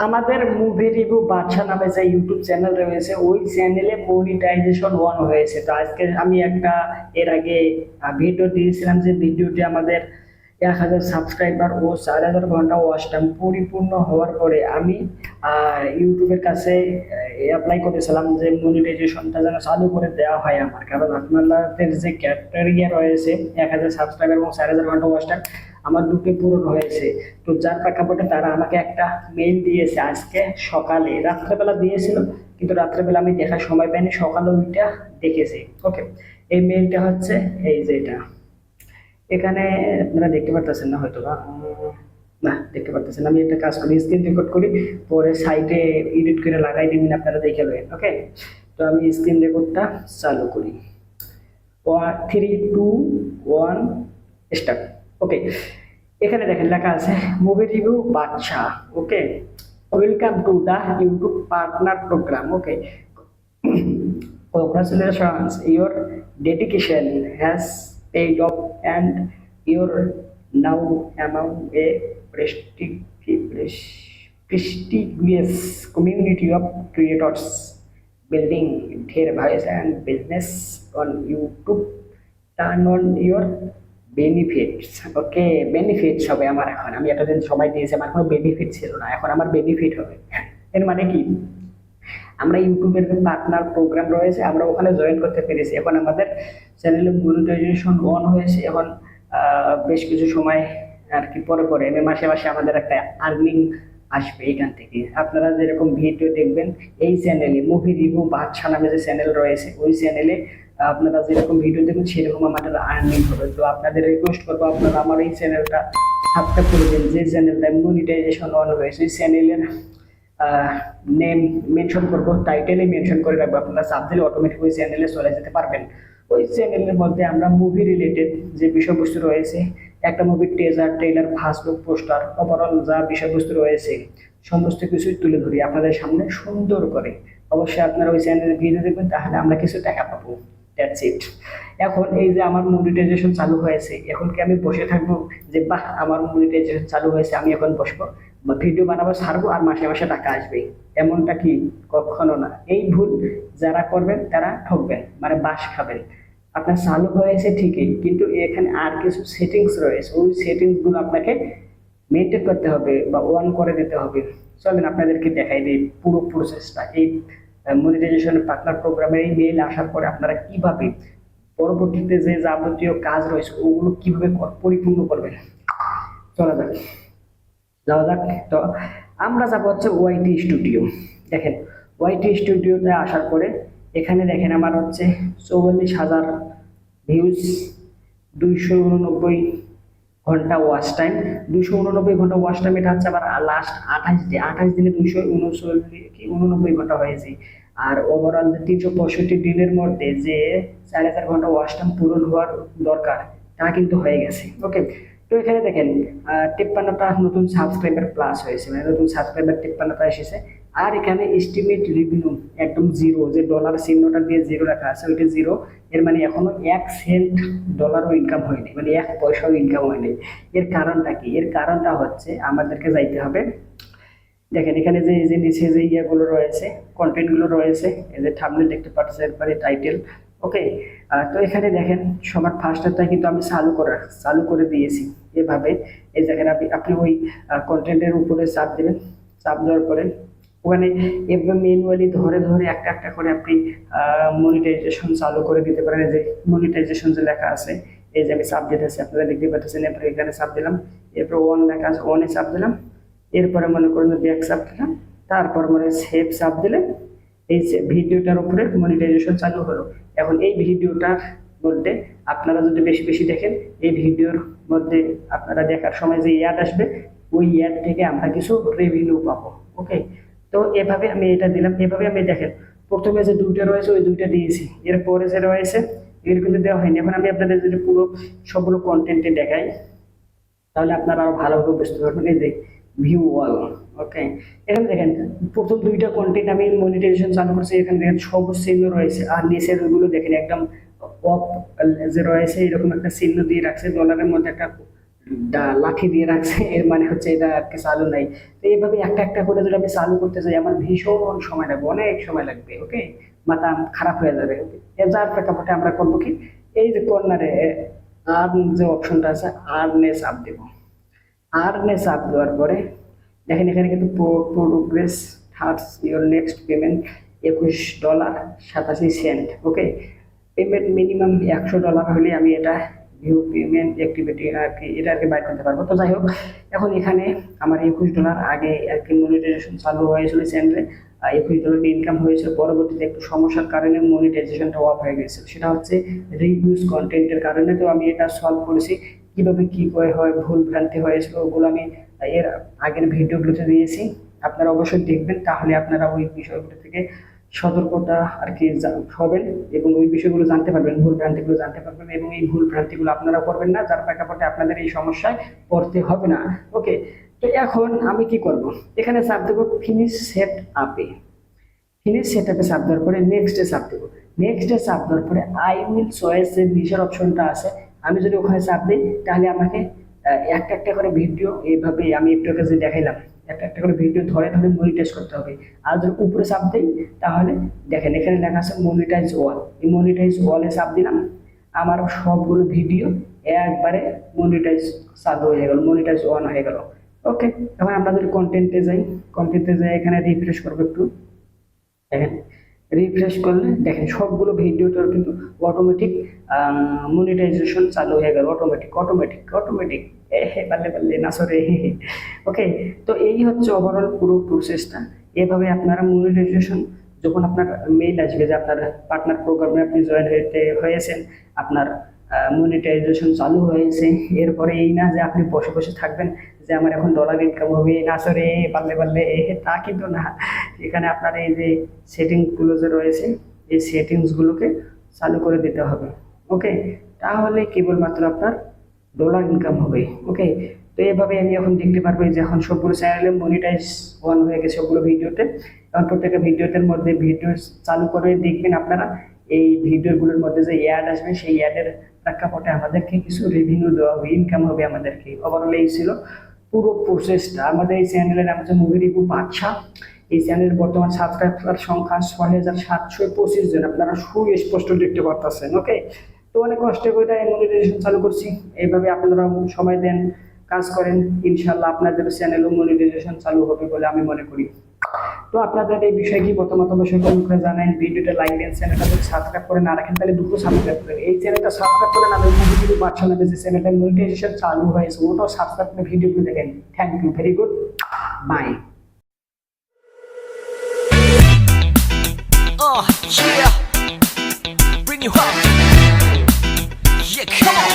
আমাদের movie review বাদশা নামে যে ইউটিউব চ্যানেল রয়েছে, ওই চ্যানেলে মনিটাইজেশন অন হয়েছে। তো আজকে আমি একটা, এর আগে ভিডিও দিয়েছিলাম যে ভিডিওটি আমাদের এক হাজার সাবস্ক্রাইবার ও চার হাজার ঘণ্টা ওয়াচ টাইম পরিপূর্ণ হওয়ার পরে আমি ইউটিউবের কাছে অ্যাপ্লাই করেছিলাম যে মনিটাইজেশনটা যেন চালু করে দেওয়া হয় আমার। কারণ আপনাদের যে ক্যাটেরিয়া রয়েছে, এক হাজার সাবস্ক্রাইবার এবং চার হাজার ঘণ্টা ওয়াচ টাইম আমার দুটো পূরণ হয়েছে। তো যার প্রেক্ষাপটে তারা আমাকে একটা মেইল দিয়েছে আজকে সকালে। রাত্রেবেলা দিয়েছিল, কিন্তু রাত্রেবেলা আমি দেখার সময় পাইনি, সকালে ওইটা দেখেছি। ওকে এই মেইলটা হচ্ছে এই যে এটা। এখানে আপনারা দেখতে পারতেছেন না হয়তো বা না, দেখতে পারতেছেন। আমি একটা কাজ করি স্ক্রিন রেকর্ড করি, পরে সাইটে এডিট করে লাগাই দিবেন আপনারা দেখে নেবেন ওকে তো আমি স্ক্রিন রেকর্ডটা চালু করি। Three two one start okay এখানে দেখেন লেখা আছে মুভি রিভিউ বাচ্চা okay welcome to the YouTube partner program okay congratulations, your dedication has paid off and you're now among a prestigious community of creators building their voice and business on YouTube. Turn on your benefits okay benefits হবে আমার এখন। আমি এতদিন সময় দিয়েছি, আমার কোনো benefit ছিল না। এখন আমার বেনিফিট হবে। এর মানে কি? আমরা ইউটিউবের পার্টনার প্রোগ্রাম রয়েছে, আমরা ওখানে জয়েন করতে পেরেছি। এখন আমাদের চ্যানেলে মনিটাইজেশন অন হয়েছে। এখন বেশ কিছু সময় আর কি পরে পরে মাসে মাসে আমাদের একটা আর্নিং আসবে এখান থেকে। আপনারা যেরকম ভিডিও দেখবেন, এই চ্যানেলে মুভি রিভিউ বাদশা নামে যে চ্যানেল রয়েছে, ওই চ্যানেলে আপনারা যেরকম ভিডিও দেখবেন, সেরকম আমাদের আর্নিং হবে। তো আপনাদের রিকোয়েস্ট করব, আপনারা আমার এই চ্যানেলটা সাবস্ক্রাইব করে দিন। যে চ্যানেলটা মনিটাইজেশন অন হয়েছে ওই চ্যানেলের নেম মেনশন করব টাইটেলে মেনশন করে রাখব। আপনারা সাব দিলে অটোমেটিক ওই চ্যানেলে চলে যেতে পারবেন। ওই চ্যানেলের মধ্যে আমরা মুভি রিলেটেড যে বিষয়বস্তু রয়েছে, একটা মুভির টেজার ট্রেলার ফাস্টবুক পোস্টার ওভারঅল যা বিষয়বস্তু রয়েছে, সমস্ত কিছুই তুলে ধরি আপনাদের সামনে সুন্দর করে। অবশ্যই আপনারা ওই চ্যানেলে ভিডিও দেখবেন, তাহলে আমরা কিছু টাকা পাবো। দ্যাটস ইট এখন এই যে আমার মনিটাইজেশন চালু হয়েছে, এখন কি আমি বসে থাকব যে, বাহ, আমার মনিটাইজেশন চালু হয়েছে, আমি এখন বসবো? ভিডিও বানাবো, ছাড়বো, আর মাসে মাসে টাকা আসবে এমনটা কি কখনো না? এই ভুল যারা করবেন, তারা ঠকবেন মানে বাস খাবেন। আপনার চালু হয়েছে ঠিকই, কিন্তু এখানে আর কিছু সেটিংস রয়েছে। ওই সেটিংসগুলো আপনাকে মেনটেন করতে হবে বা অন করে দিতে হবে। চলেন আপনাদেরকে দেখাই দিই পুরো প্রসেসটা এই মনিটাইজেশন পার্টনার প্রোগ্রামের এই মেইল আসার পরে আপনারা কীভাবে পরবর্তীতে যে যাবতীয় কাজ রয়েছে, ওগুলো কীভাবে পরিপূর্ণ করবেন? চলা যাক। যাওয়া যাক, তো আমরা যাব হচ্ছে ওয়াইটি স্টুডিও। দেখেন ওয়াইটি স্টুডিওতে আসার পরে এখানে দেখেন আমার হচ্ছে চৌচল্লিশ হাজার ভিউজ দুইশো উননব্বই ঘণ্টা ওয়াচ টাইম দুইশো উননব্বই ঘণ্টা ওয়াচ টাইম এটা হচ্ছে আবার লাস্ট আঠাশ দিন আঠাশ দিনে দুইশো উনচল্লিশ উননব্বই ঘণ্টা হয়েছে। আর ওভারঅল যে তিনশো পঁয়ষট্টি দিনের মধ্যে যে চার হাজার ঘণ্টা ওয়াচ টাইম পূরণ হওয়ার দরকার, তা কিন্তু হয়ে গেছে। ওকে তো এখানে দেখেন তিপ্পান্নটা নতুন সাবস্ক্রাইবার প্লাস হয়েছে মানে নতুন সাবস্ক্রাইবার তিপ্পান্নটা এসেছে। আর এখানে এস্টিমেট রেভিনিউ একদম জিরো যে ডলার চিহ্নটা দিয়ে জিরো রাখা আছে, ওইটা জিরো এর মানে এখনও এক সেন্ট ডলারও ইনকাম হয়নি মানে এক পয়সাও ইনকাম হয়নি। এর কারণটা কি? এর কারণটা হচ্ছে আমাদেরকে যাইতে হবে। দেখেন, এখানে যে এই যে নিচে যে ইয়েগুলো রয়েছে কন্টেন্টগুলো রয়েছে, এই যে থামনেল দেখতে পাচ্ছেন, এরপরে টাইটেল ওকে তো এখানে দেখেন, সবার ফার্স্টটা কিন্তু আমি চালু করে চালু করে দিয়েছি এভাবে। এই জায়গায় আপনি আপনি ওই কন্টেন্টের উপরে চাপ দেবেন। চাপ দেওয়ার পরে ওখানে এভাবে ম্যানুয়ালি ধরে ধরে একটা একটা করে আপনি মনিটাইজেশন চালু করে দিতে পারেন। যে মনিটাইজেশন যে লেখা আছে, এই যে আমি চাপ দিতেছি, আপনারা দেখতে পাচ্ছেন, এরপরে এখানে চাপ দিলাম। এরপর ওয়ান লেখা আছে ওয়ানে চাপ দিলাম। এরপরে মনে করুন ব্যাক চাপ দিলাম। তারপর মনে সেভ চাপ দিলে এই ভিডিওটার উপরে মনিটাইজেশন চালু হলো। এখন এই ভিডিওটার মধ্যে আপনারা যদি বেশি বেশি দেখেন, এই ভিডিওর মধ্যে আপনারা দেখার সময় যে ইয়াদ আসবে, ওই ইয়াদ থেকে আমরা কিছু রেভিনিউ পাবো ওকে তো এভাবে আমি এটা দিলাম, এভাবে আমি দেখেন, প্রথমে যে দুইটা রয়েছে, ওই দুইটা দিয়েছি। এরপরে যে রয়েছে, এগুলো কিন্তু দেওয়া হয়নি। এখন আমি আপনাদের যদি পুরো সবগুলো কন্টেন্টে দেখাই, তাহলে আপনারা আরও ভালোভাবে বুঝতে পারবেন। এই যে ভিউ ওয়াল ওকে এখানে দেখেন, প্রথম দুইটা কন্টেন্ট আমি মনিটাইজেশন চালু করছি, এখানে দেখেন সবুজ চিহ্ন রয়েছে আর নিচের ওগুলো দেখেন, একদম অফ যে রয়েছে, এরকম একটা চিহ্ন দিয়ে রাখছে ডলারের মধ্যে একটা লাঠি দিয়ে রাখছে, এর মানে হচ্ছে এটা আর কি চালু নাই। তো এইভাবে একটা একটা করে যদি আমি চালু করতে চাই, আমার ভীষণ সময় লাগবে, অনেক সময় লাগবে ওকে মাথা খারাপ হয়ে যাবে ওকে যার প্রেক্ষাপটে আমরা করব কি? এই যে কর্নারে আর্ন যে অপশনটা আছে আর্নে চাপ দেবো। আর্নে চাপ দেওয়ার পরে, দেখেন এখানে কিন্তু progress there's your next payment একুশ ডলার সাতাশি সেন্ট ওকে পেমেন্ট মিনিমাম একশো ডলার হলে আমি এটা ভিউ পেমেন্ট অ্যাক্টিভিটি আর কি, এটা আর কি বাইর করতে পারব। তো যাই হোক, এখন এখানে আমার একুশ ডলার আগে আর কি মনিটাইজেশন চালু হয়েছিল চ্যানেলে একুশ ডলার ইনকাম হয়েছিল, পরবর্তীতে একটু সমস্যার কারণে মনিটাইজেশনটা অফ হয়ে গেছে সেটা হচ্ছে রিভিউজ কন্টেন্টের কারণে তো আমি এটা সলভ করেছি। কীভাবে কি করে হয়, ভুল ভ্রান্তি হয়েছিল ওগুলো আমি এর আগের ভিডিওগুলোতে দিয়েছি। আপনারা অবশ্যই দেখবেন, তাহলে আপনারা ওই বিষয়গুলো থেকে সতর্কতা আর কি হবেন এবং ওই বিষয়গুলো জানতে পারবেন, ভুল ভ্রান্তিগুলো জানতে পারবেন এবং এই ভুল ভ্রান্তিগুলো আপনারা করবেন না, যার প্রেক্ষাপটে আপনাদের এই সমস্যায় পড়তে হবে না। ওকে, তো এখন আমি কি করব? এখানে চাপ দেবো ফিনিশ সেট আপে ফিনিশ সেট আপে চাপ দেওয়ার পরে নেক্সট নেক্সটে চাপ দেবো। নেক্সট নেক্সটে চাপ দেওয়ার পরে আই উইল চয়েস যে নিচের অপশনটা আছে। আমি যদি ওখানে চাপ দিই, তাহলে আমাকে একটা একটা করে ভিডিও এইভাবে আমি একটু যে দেখাইলাম, একটা একটা করে ভিডিও ধরে ধরে মনিটাইজ করতে হবে। আর যদি উপরে চাপ দিই, তাহলে দেখেন এখানে লেখা আছে মনিটাইজ ওয়াল এই মনিটাইজ ওয়ালে চাপ দিলাম, আমার সবগুলো ভিডিও একবারে মনিটাইজ চালু হয়ে গেল মনিটাইজ অন হয়ে গেল। ওকে এখন আমরা যদি কন্টেন্টে যাই কন্টেন্টে যাই, এখানে রিফ্রেশ করব একটু। দেখেন রিফ্রেশ করলে দেখেন সবগুলো ভিডিওটার কিন্তু অটোমেটিক মনিটাইজেশন চালু হয়ে গেল। অটোমেটিক অটোমেটিক অটোমেটিক হে বাল্লে বাল্লে না সরে ওকে তো এই হচ্ছে ওভারঅল পুরো প্রসেসটা এভাবে আপনারা মনিটাইজেশন যখন আপনার মেইল আসবে যে আপনার পার্টনার প্রোগ্রামে আপনি জয়েন হতে হয়েছেন, আপনার মনিটাইজেশন চালু হয়েছে, এরপরে এই না যে আপনি বসে বসে থাকবেন যে আমার এখন ডলার ইনকাম হবে, না সরে, পারলে পারলে তা কিন্তু না। এখানে আপনার এই যে সেটিংসগুলো যে রয়েছে, এই সেটিংসগুলোকে চালু করে দিতে হবে ওকে তাহলে কেবলমাত্র আপনার ডলার ইনকাম হবে ওকে তো এভাবে আমি এখন দেখতে পারব যে এখন সবগুলো চ্যানেলে মনিটাইজ অন হয়ে গেছে সবগুলো ভিডিওতে এখন প্রত্যেকটা ভিডিওতে মধ্যে ভিডিও চালু করে দেখবেন আপনারা, এই ভিডিওগুলোর মধ্যে যে অ্যাড আসবে, সেই অ্যাডের প্রেক্ষাপটে আমাদেরকে কিছু রেভিনিউ দেওয়া হবে ইনকাম হবে আমাদেরকে। ওভারঅল এই ছিল। পুরো প্রসেসটা আমাদের এই চ্যানেলের নাম হচ্ছে মুভি রিভিউ বাদশা এই চ্যানেলের বর্তমান সাবস্ক্রাইবার সংখ্যা ছয় হাজার সাতশো পঁচিশ জন। আপনারা সুস্পষ্ট দেখতে পারতেছেন ওকে তো অনেক কষ্ট করে মনিটাইজেশন চালু করছি। এইভাবে আপনারা সময় দেন, কাজ করেন ইনশাল্লাহ আপনাদের চ্যানেলও মনিটাইজেশন চালু হবে বলে আমি মনে করি। তো আপনাদের এই বিষয়ে কি প্রথমত অবশ্যই জানান। ভিডিওটা লাইক দেন চ্যানেলটা যদি সাবস্ক্রাইব করে না রাখেন তাহলে দুটো সাবস্ক্রাইব করেন এই চ্যানেলটা সাবস্ক্রাইব করে না ভিডিও বাচ্চা নামে যে চ্যানেলটা মনিটাইজেশন চালু হয়েছে ওটাও সাবস্ক্রাইব করে ভিডিওগুলো দেখেন। Thank you very good bye. Yeah, come on.